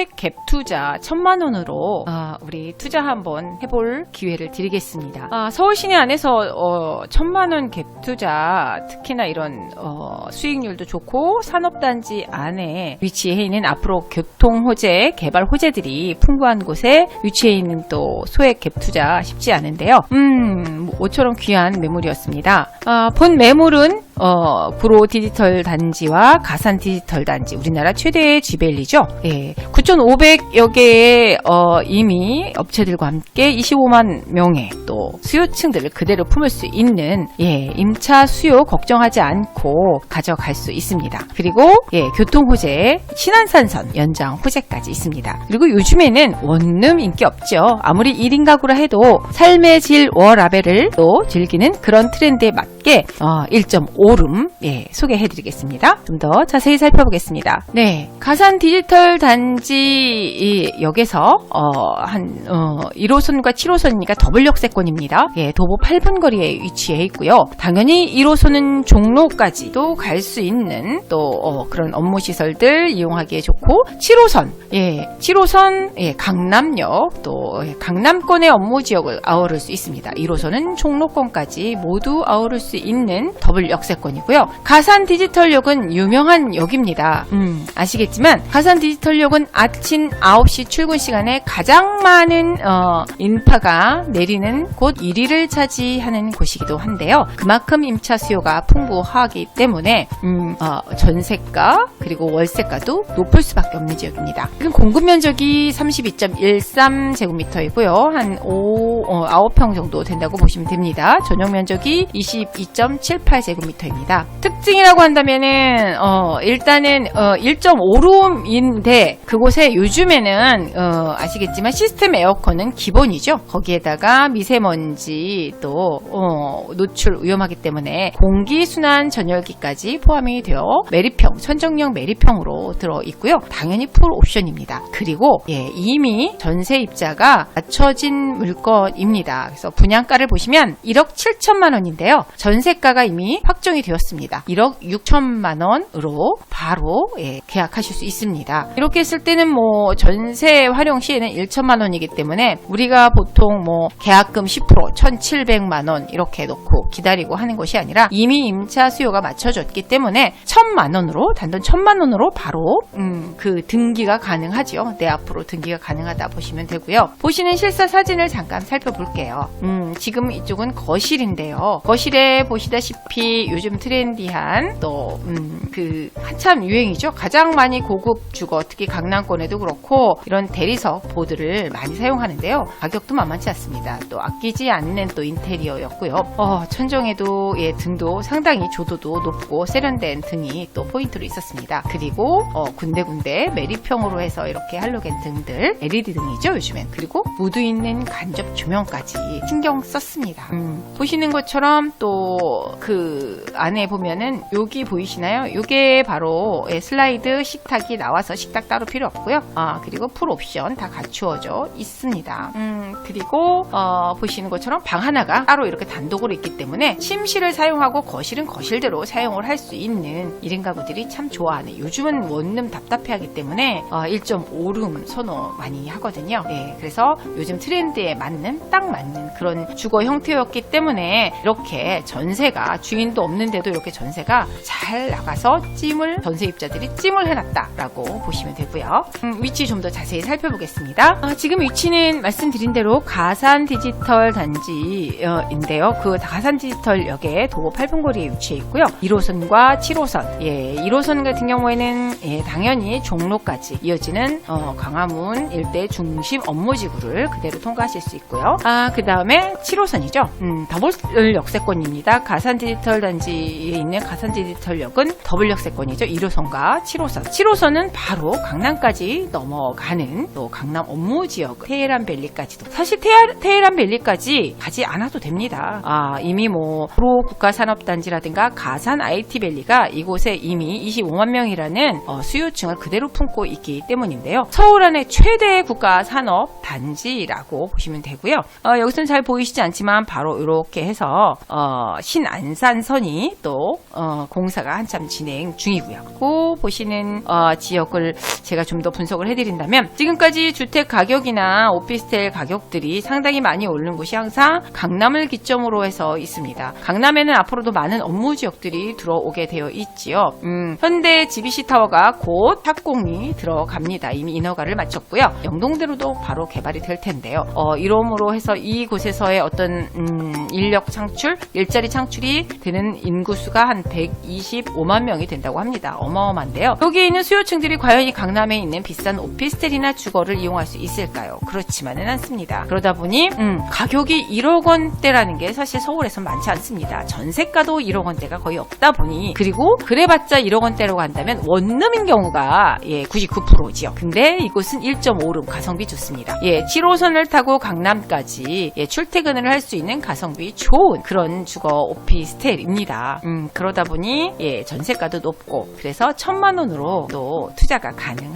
소액 갭 투자 천만 원으로 아, 우리 투자 한번 해볼 기회를 드리겠습니다. 아, 서울 시내 안에서 어, 천만 원 갭 투자 특히나 이런 어, 수익률도 좋고 산업단지 안에 위치해 있는 앞으로 교통 호재, 개발 호재들이 풍부한 곳에 위치해 있는 또 소액 갭 투자 쉽지 않은데요. 음, 모처럼 귀한 매물이었습니다. 아, 본 매물은 어, 구로 디지털 단지와 가산 디지털 단지, 우리나라 최대의 지벨리죠. 예, 9,500여 개의 어, 이미 업체들과 함께 25만 명의 또 수요층들을 그대로 품을 수 있는 예, 임차 수요 걱정하지 않고 가져갈 수 있습니다. 그리고 예, 교통 호재, 신안산선 연장 호재까지 있습니다. 그리고 요즘에는 원룸 인기 없죠. 아무리 1인 가구라 해도 삶의 질 워라벨을 또 즐기는 그런 트렌드에 맞게 어, 1.5룸 예, 소개해 드리겠습니다. 좀 더 자세히 살펴보겠습니다. 네, 가산 디지털 단지 이 역에서 어, 한 어, 1호선과 7호선이니까 더블 역세권입니다. 예, 도보 8분 거리에 위치해 있고요. 당연히 1호선은 종로까지도 갈 수 있는 또 어, 그런 업무 시설들 이용하기에 좋고 7호선 예, 7호선 예, 강남역 또 예, 강남권의 업무 지역을 아우를 수 있습니다. 1호선은 종로권까지 모두 아우를 수 있는 더블 역세권 이고요. 가산 디지털역은 유명한 역입니다. 음, 아시겠지만 가산 디지털역은 아침 9시 출근 시간에 가장 많은 어, 인파가 내리는 곳 1위를 차지하는 곳이기도 한데요. 그만큼 임차 수요가 풍부하기 때문에 음, 어, 전세가 그리고 월세가도 높을 수밖에 없는 지역입니다. 지금 공급 면적이 32.13 제곱미터이고요. 한 5, 어, 9평 정도 된다고 보시면 됩니다. 전용 면적이 22.78 제곱미터 입니다. 특징이라고 한다면은 어, 일단은 어, 1.5룸인데 그곳에 요즘에는 어, 아시겠지만 시스템 에어컨은 기본이죠. 거기에다가 미세먼지 또 어, 노출 위험하기 때문에 공기 순환 전열기까지 포함이 되어 매립형 천정형 매립형으로 들어 있고요. 당연히 풀 옵션입니다. 그리고 예, 이미 전세 입자가 갖춰진 물건입니다. 그래서 분양가를 보시면 1억 7천만 원인데요. 전세가가 이미 확정이 되었습니다. 1억 6천만 원으로 바로 예, 계약하실 수 있습니다. 이렇게 했을 때는 뭐 전세 활용 시에는 1천만 원이기 때문에 우리가 보통 뭐 계약금 10% 1,700만 원 이렇게 놓고 기다리고 하는 것이 아니라 이미 임차 수요가 맞춰졌기 때문에 1천만 원으로 단돈 1천만 원으로 바로 음, 그 등기가 가능하죠. 내 앞으로 등기가 가능하다 보시면 되고요. 보시는 실사 사진을 잠깐 살펴볼게요. 음, 지금 이쪽은 거실인데요. 거실에 보시다시피 요즘 트렌디한 또 음, 그 한참 유행이죠. 가장 많이 고급 주거 특히 강 남권에도 그렇고 이런 대리석 보드를 많이 사용하는데요. 가격도 만만치 않습니다. 또 아끼지 않는 또 인테리어였고요. 어, 천정에도 예, 등도 상당히 조도도 높고 세련된 등이 또 포인트로 있었습니다. 그리고 어, 군데군데 메리평으로 해서 이렇게 할로겐 등들 LED 등이죠 요즘엔 그리고 무드 있는 간접 조명까지 신경 썼습니다. 음, 보시는 것처럼 또 그 안에 보면은 여기 보이시나요? 이게 바로 예, 슬라이드 식탁이 나와서 식탁 따로 필요 없고요. 아 그리고 풀 옵션 다 갖추어져 있습니다. 음 그리고 어, 보시는 것처럼 방 하나가 따로 이렇게 단독으로 있기 때문에 침실을 사용하고 거실은 거실대로 사용을 할 수 있는 1인 가구들이 참 좋아하는 요즘은 원룸 답답해하기 때문에 어, 1.5룸 선호 많이 하거든요. 네, 그래서 요즘 트렌드에 맞는 딱 맞는 그런 주거 형태였기 때문에 이렇게 전세가 주인도 없는데도 이렇게 전세가 잘 나가서 찜을 전세 입자들이 찜을 해놨다라고 보시면 되고요. 음, 위치 좀 더 자세히 살펴보겠습니다. 아, 지금 위치는 말씀드린 대로 가산 디지털 단지인데요. 그 가산 디지털역에 도보 8분 거리에 위치해 있고요. 1호선과 7호선. 예, 1호선 같은 경우에는 예, 당연히 종로까지 이어지는 어, 광화문 일대 중심 업무지구를 그대로 통과하실 수 있고요. 아, 그 다음에 7호선이죠. 음, 더블 역세권입니다. 가산 디지털 단지에 있는 가산 디지털역은 더블 역세권이죠. 1호선과 7호선. 7호선은 바로 강남 까지 넘어가는 또 강남 업무 지역 테헤란 밸리까지도 사실 테헤, 테헤란 밸리까지 가지 않아도 됩니다. 아, 이미 뭐 프로 국가 산업단지라든가 가산 IT밸리가 이곳에 이미 25만 명이라는 어, 수요층을 그대로 품고 있기 때문인데요. 서울 안에 최대 국가 산업 단지라고 보시면 되고요. 어, 여기서는 잘 보이시지 않지만 바로 이렇게 해서 어, 신안산선이 또 어, 공사가 한참 진행 중이고요. 그 보시는 어, 지역을 제가 좀 더 분석을 해드린다면 지금까지 주택 가격이나 오피스텔 가격들이 상당히 많이 오른 곳이 항상 강남을 기점으로 해서 있습니다. 강남에는 앞으로도 많은 업무 지역들이 들어오게 되어 있지요. 음, 현대 GBC 타워가 곧 착공이 들어갑니다. 이미 인허가를 마쳤고요. 영동대로도 바로 개발이 될 텐데요. 어, 이러므로 해서 이곳에서의 어떤 음, 인력 창출, 일자리 창출이 되는 인구수가 한 125만 명이 된다고 합니다. 어마어마한데요. 여기 있는 수요층들이 과연 이 강남 에 있는 비싼 오피스텔이나 주거를 이용할 수 있을까요? 그렇지만은 않습니다. 그러다 보니 음, 가격이 1억 원대라는 게 사실 서울에선 많지 않습니다. 전세가도 1억 원대가 거의 없다 보니 그리고 그래봤자 1억 원대라고 한다면 원룸인 경우가 예 99%지요. 근데 이곳은 1.5룸 가성비 좋습니다. 예 7호선을 타고 강남까지 예, 출퇴근을 할 수 있는 가성비 좋은 그런 주거 오피스텔입니다. 음 그러다 보니 예 전세가도 높고 그래서 천만 원으로 또 투자가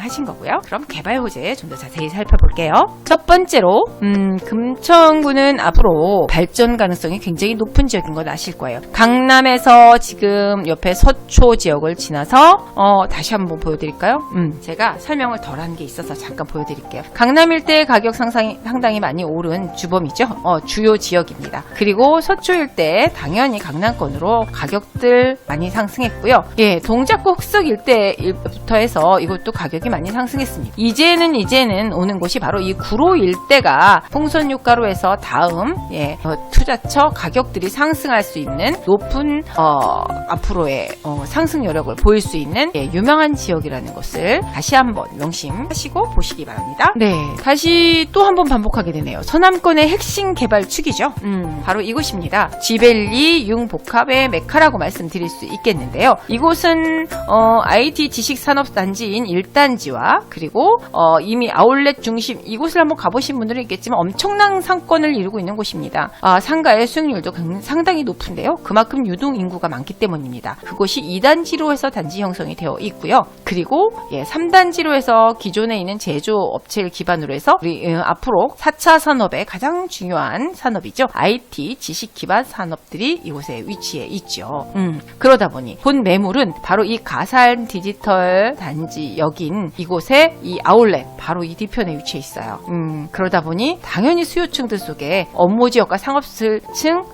가능하신 거고요. 그럼 개발 호재 좀 더 자세히 살펴볼게요. 첫 번째로 음, 금천구는 앞으로 발전 가능성이 굉장히 높은 지역인 건 아실 거예요. 강남에서 지금 옆에 서초 지역을 지나서 어, 다시 한번 보여드릴까요? 음, 제가 설명을 덜 한 게 있어서 잠깐 보여드릴게요. 강남 일대 가격 상상이, 상당히 많이 오른 주범이죠. 어, 주요 지역입니다. 그리고 서초 일대 당연히 강남권으로 가격들 많이 상승했고요. 예, 동작구 흑석 일대부터 해서 이것도 가격이 많이 상승했습니다. 이제는 이제는 오는 곳이 바로 이 구로 일대가 풍선 유가로에서 다음 예, 어, 투자처 가격들이 상승할 수 있는 높은 어, 앞으로의 어, 상승 여력을 보일 수 있는 예, 유명한 지역이라는 것을 다시 한번 명심하시고 보시기 바랍니다. 네, 다시 또 한번 반복하게 되네요. 서남권의 핵심 개발 축이죠. 음, 바로 이곳입니다. 지벨리 융복합의 메카라고 말씀드릴 수 있겠는데요. 이곳은 어, IT 지식 산업 단지인 1단지 와 그리고 어, 이미 아울렛 중심 이곳을 한번 가보신 분들은 있겠지만 엄청난 상권을 이루고 있는 곳입니다. 아, 상가의 수익률도 굉- 상당히 높은데요. 그만큼 유동 인구가 많기 때문입니다. 그곳이 2단지로 해서 단지 형성이 되어 있고요. 그리고 예, 3단지로 해서 기존에 있는 제조업체를 기반으로 해서 우리 어, 앞으로 4차 산업의 가장 중요한 산업이죠. IT 지식 기반 산업들이 이곳에 위치해 있죠. 음, 그러다 보니 본 매물은 바로 이 가산 디지털 단지 역인 이곳에 이 아울렛 바로 이 뒤편에 위치해 있어요. 음, 그러다 보니 당연히 수요층들 속에 업무 지역과 상업층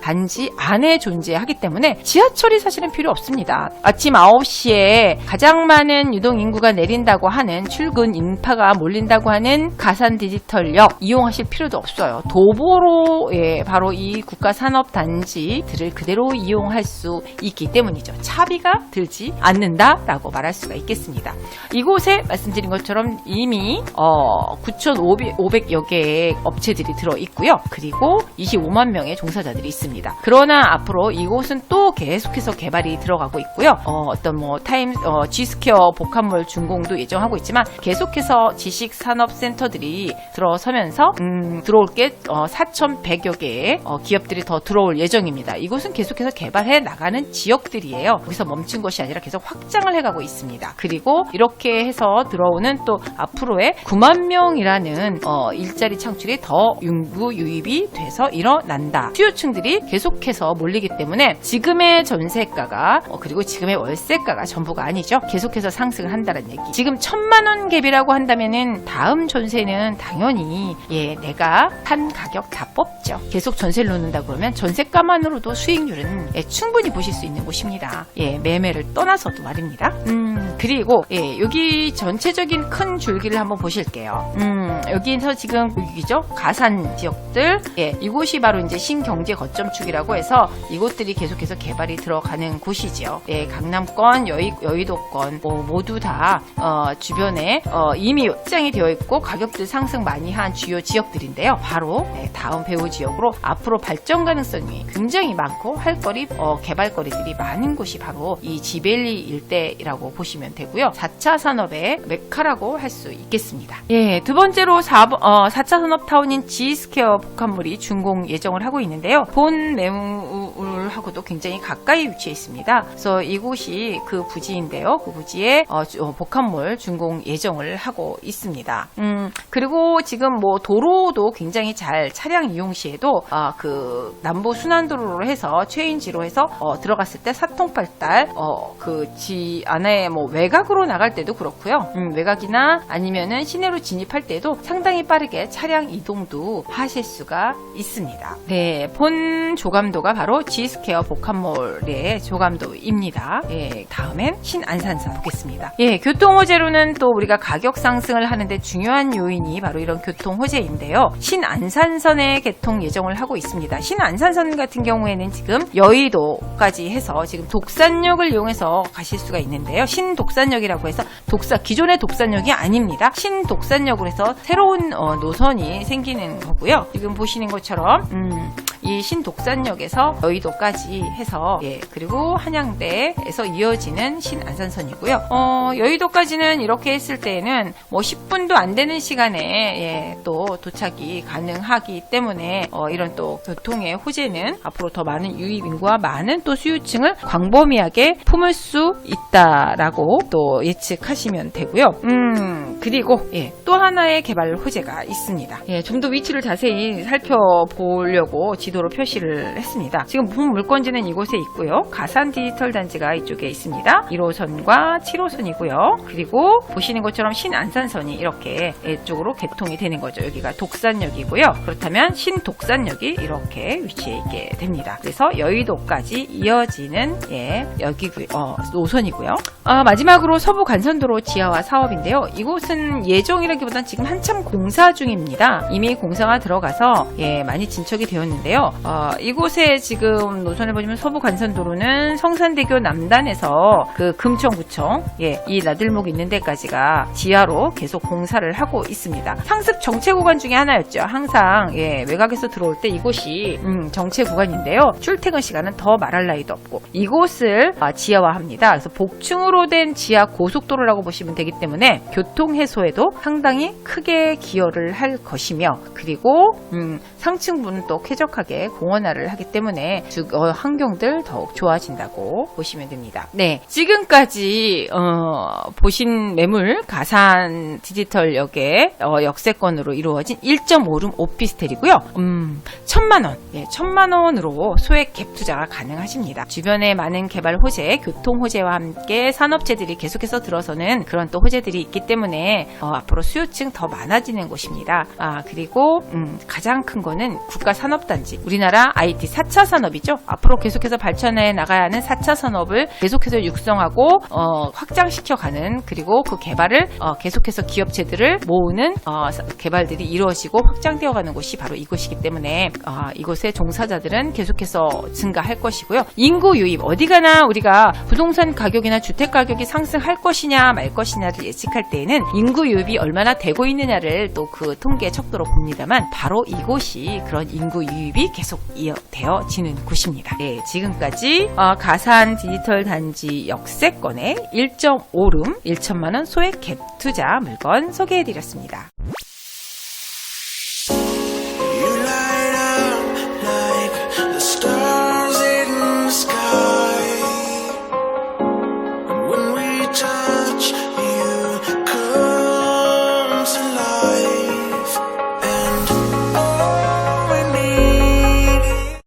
단지 안에 존재하기 때문에 지하철이 사실은 필요 없습니다. 아침 9시에 가장 많은 유동 인구가 내린다고 하는 출근 인파가 몰린다고 하는 가산 디지털역 이용하실 필요도 없어요. 도보로 예, 바로 이 국가 산업 단지들을 그대로 이용할 수수 있기 때문이죠. 차비가 들지 않는다라고 말할 수가 있겠습니다. 이곳에 말씀 드린 것처럼 이미 어, 9,500여 개의 업체들이 들어 있고요. 그리고 25만 명의 종사자들이 있습니다. 그러나 앞으로 이곳은 또 계속해서 개발이 들어가고 있고요. 어, 떤뭐 타임 어, G스퀘어 복합몰 준공도 예정하고 있지만 계속해서 지식 산업 센터들이 들어서면서 음, 들어올 게 어, 4,100여 개의 어, 기업들이 더 들어올 예정입니다. 이곳은 계속해서 개발해 나가는 지역들이에요. 여기서 멈춘 것이 아니라 계속 확장을 해가고 있습니다. 그리고 이렇게 해서 들어 오는 또 앞으로의 9만 명이라는 어, 일자리 창출이 더 윤부 유입이 돼서 일어난다. 수요층들이 계속해서 몰리기 때문에 지금의 전세가가 어, 그리고 지금의 월세가가 전부가 아니죠. 계속해서 상승을 한다는 얘기. 지금 천만 원 갭이라고 한다면은 다음 전세는 당연히 예 내가 한 가격 다 뽑죠. 계속 전세를 놓는다 그러면 전세가만으로도 수익률은 예, 충분히 보실 수 있는 곳입니다. 예 매매를 떠나서도 말입니다. 음 그리고 예 여기 전 체적인 큰 줄기를 한번 보실게요. 음 여기서 지금 여기죠 가산 지역들 예 이곳이 바로 이제 신경제 거점축이라고 해서 이곳들이 계속해서 개발이 들어가는 곳이지요. 예 강남권 여의, 여의도권 뭐 모두 다 어, 주변에 어, 이미 확장이 되어 있고 가격들 상승 많이 한 주요 지역들인데요. 바로 네, 다음 배후 지역으로 앞으로 발전 가능성이 굉장히 많고 할거리 어, 개발거리들이 많은 곳이 바로 이 지벨리 일대라고 보시면 되고요. 4차 산업의 메카라고 할 수 있겠습니다. 예, 두 번째로 4, 어, 4차 산업타운인 G스퀘어 복합물이 준공 예정을 하고 있는데요. 본 매물 하고도 굉장히 가까이 위치해 있습니다. 그래서 이곳이 그 부지인데요. 그 부지에 어, 주- 어, 복합물 준공 예정을 하고 있습니다. 음, 그리고 지금 뭐 도로도 굉장히 잘 차량 이용 시에도 아, 그 남부 순환도로로 해서 최인지로 해서 어, 들어갔을 때 사통팔달 어, 그지 안에 뭐 외곽으로 나갈 때도 그렇고요. 음, 외곽이나 아니면은 시내로 진입할 때도 상당히 빠르게 차량 이동도 하실 수가 있습니다. 네, 본 조감도가 바로 G 스퀘어 복합몰의 조감도입니다. 예, 다음엔 신안산선 보겠습니다. 예, 교통 호재로는 또 우리가 가격 상승을 하는데 중요한 요인이 바로 이런 교통 호재인데요. 신안산선의 개통 예정을 하고 있습니다. 신안산선 같은 경우에는 지금 여의도까지 해서 지금 독산역을 이용해서 가실 수가 있는데요. 신독산역이라고 해서 독사 기존의 독산역이 아닙니다. 신독산역으로 해서 새로운 어, 노선이 생기는 거고요. 지금 보시는 것처럼 음, 이 신독산역에서 여의도까지 해서 예 그리고 한양대에서 이어지는 신안산선이고요. 어, 여의도까지는 이렇게 했을 때에는 뭐 10분도 안 되는 시간에 예, 또 도착이 가능하기 때문에 어, 이런 또 교통의 호재는 앞으로 더 많은 유입 인구와 많은 또 수요층을 광범위하게 품을 수 있다라고 또 예측하시면 되고요. 음 그리고 예, 또 하나의 개발 호재가 있습니다. 예, 좀 더 위치를 자세히 살펴보려고 지 도로 표시를 했습니다. 지금 본 물건지는 이곳에 있고요. 가산 디지털 단지가 이쪽에 있습니다. 1호선과 7호선이고요. 그리고 보시는 것처럼 신안산선이 이렇게 이쪽으로 개통이 되는 거죠. 여기가 독산역이고요. 그렇다면 신독산역이 이렇게 위치해 있게 됩니다. 그래서 여의도까지 이어지는 예, 여기 어, 노선이고요. 아, 마지막으로 서부 간선도로 지하화 사업인데요. 이곳은 예정이라기보단 지금 한참 공사 중입니다. 이미 공사가 들어가서 예, 많이 진척이 되었는데요. 어, 이곳에 지금 노선을 보시면 서부 간선도로는 성산대교 남단에서 그 금천구청 예, 이 나들목 있는 데까지가 지하로 계속 공사를 하고 있습니다. 상습 정체 구간 중에 하나였죠. 항상 예, 외곽에서 들어올 때 이곳이 음, 정체 구간인데요. 출퇴근 시간은 더 말할 나위도 없고 이곳을 아, 지하화합니다. 그래서 복층으로 된 지하 고속도로라고 보시면 되기 때문에 교통 해소에도 상당히 크게 기여를 할 것이며 그리고 음, 상층부는 또 쾌적하게 공원화를 하기 때문에 주, 어, 환경들 더욱 좋아진다고 보시면 됩니다. 네, 지금까지 어, 보신 매물 가산 디지털역의 어, 역세권으로 이루어진 1.5룸 오피스텔이고요. 음, 천만 원, 예, 천만 원으로 소액 갭 투자가 가능하십니다. 주변에 많은 개발 호재, 교통 호재와 함께 산업체들이 계속해서 들어서는 그런 또 호재들이 있기 때문에 어, 앞으로 수요층 더 많아지는 곳입니다. 아 그리고 음, 가장 큰 거는 국가 산업단지 우리나라 IT 4차 산업이죠. 앞으로 계속해서 발전해 나가야 하는 4차 산업을 계속해서 육성하고 어, 확장시켜가는 그리고 그 개발을 어, 계속해서 기업체들을 모으는 어, 사- 개발들이 이루어지고 확장되어가는 곳이 바로 이곳이기 때문에 아, 이곳의 종사자들은 계속해서 증가할 것이고요. 인구 유입 어디 가나 우리가 부동산 가격이나 주택 가격이 상승할 것이냐 말 것이냐를 예측할 때에는 인구 유입이 얼마나 되고 있느냐를 또 그 통계 척도로 봅니다만 바로 이곳 이 그런 인구 유입이 계속 이어되어지는 곳입니다. 네, 지금까지 어, 가산 디지털 단지 역세권의 1.5룸 1천만 원 소액 갭 투자 물건 소개해드렸습니다.